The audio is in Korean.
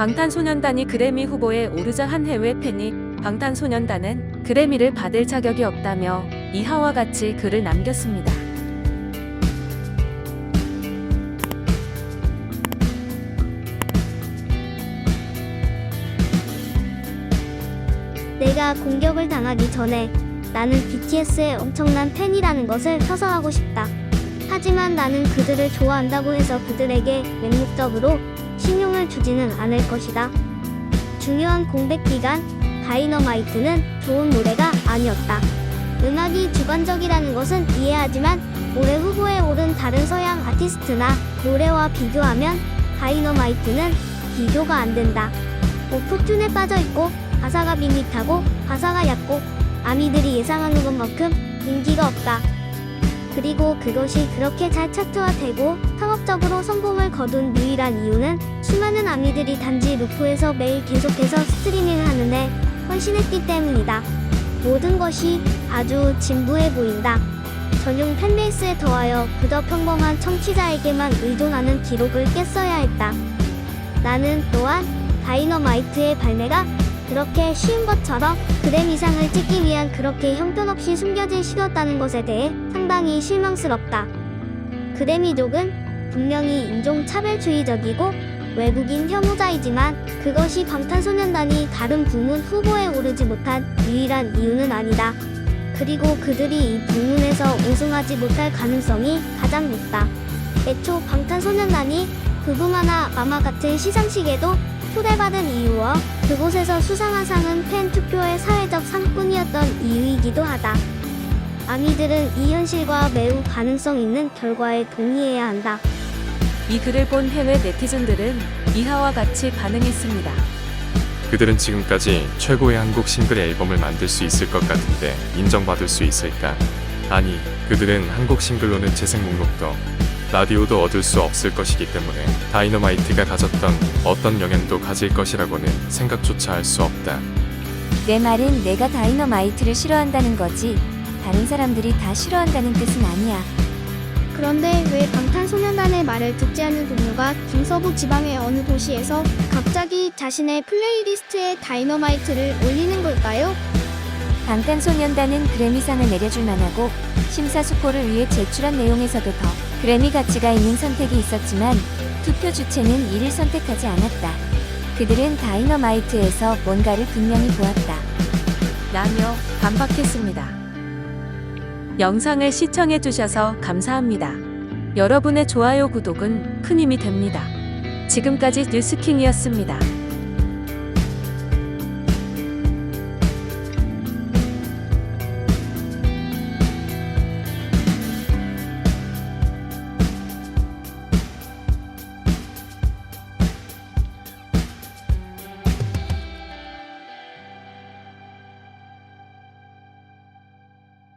방탄소년단이 그래미 후보에 오르자 한 해외 팬이 방탄소년단은 그래미를 받을 자격이 없다며 이하와 같이 글을 남겼습니다. 내가 공격을 당하기 전에 나는 BTS의 엄청난 팬이라는 것을 서서하고 싶다. 하지만 나는 그들을 좋아한다고 해서 그들에게 맹목적으로 신용을 주지는 않을 것이다. 중요한 공백 기간 다이너마이트는 좋은 노래가 아니었다. 음악이 주관적이라는 것은 이해하지만 올해 후보에 오른 다른 서양 아티스트나 노래와 비교하면 다이너마이트는 비교가 안 된다. 오토튠에 빠져 있고 가사가 밋밋하고 가사가 얕고 아미들이 예상하는 것만큼 인기가 없다. 그리고 그것이 그렇게 잘 차트화되고 상업적으로 성공을 거둔 유일한 이유는 수많은 아미들이 단지 루프에서 매일 계속해서 스트리밍을 하는데 헌신했기 때문이다. 모든 것이 아주 진부해 보인다. 전용 팬베이스에 더하여 그저 평범한 청취자에게만 의존하는 기록을 깼어야 했다. 나는 또한 다이너마이트의 발매가 그렇게 쉬운 것처럼 그래미상을 찍기 위한 그렇게 형편없이 숨겨진 시도였다는 것에 대해 상당히 실망스럽다. 그래미족은 분명히 인종차별주의적이고 외국인 혐오자이지만 그것이 방탄소년단이 다른 부문 후보에 오르지 못한 유일한 이유는 아니다. 그리고 그들이 이 부문에서 우승하지 못할 가능성이 가장 높다. 애초 방탄소년단이 부부마나 마마 같은 시상식에도 초대받은 이유와 그곳에서 수상한 상은 팬 투표의 사회적 상뿐이었던 이유이기도 하다. 아미들은 이 현실과 매우 가능성 있는 결과에 동의해야 한다. 이 글을 본 해외 네티즌들은 이하와 같이 반응했습니다. 그들은 지금까지 최고의 한국 싱글 앨범을 만들 수 있을 것 같은데 인정받을 수 있을까? 아니, 그들은 한국 싱글로는 재생 목록도 라디오도 얻을 수 없을 것이기 때문에 다이너마이트가 가졌던 어떤 영향도 가질 것이라고는 생각조차 할 수 없다. 내 말은 내가 다이너마이트를 싫어한다는 거지. 다른 사람들이 다 싫어한다는 뜻은 아니야. 그런데 왜 방탄소년단의 말을 듣지 않는 동료가 중서부 지방의 어느 도시에서 갑자기 자신의 플레이리스트에 다이너마이트를 올리는 걸까요? 방탄소년단은 그래미상을 내려줄 만하고 심사숙고를 위해 제출한 내용에서도 더 그래미 가치가 있는 선택이 있었지만 투표 주체는 이를 선택하지 않았다. 그들은 다이너마이트에서 뭔가를 분명히 보았다. 라며 반박했습니다. 영상을 시청해 주셔서 감사합니다. 여러분의 좋아요, 구독은 큰 힘이 됩니다. 지금까지 뉴스킹이었습니다.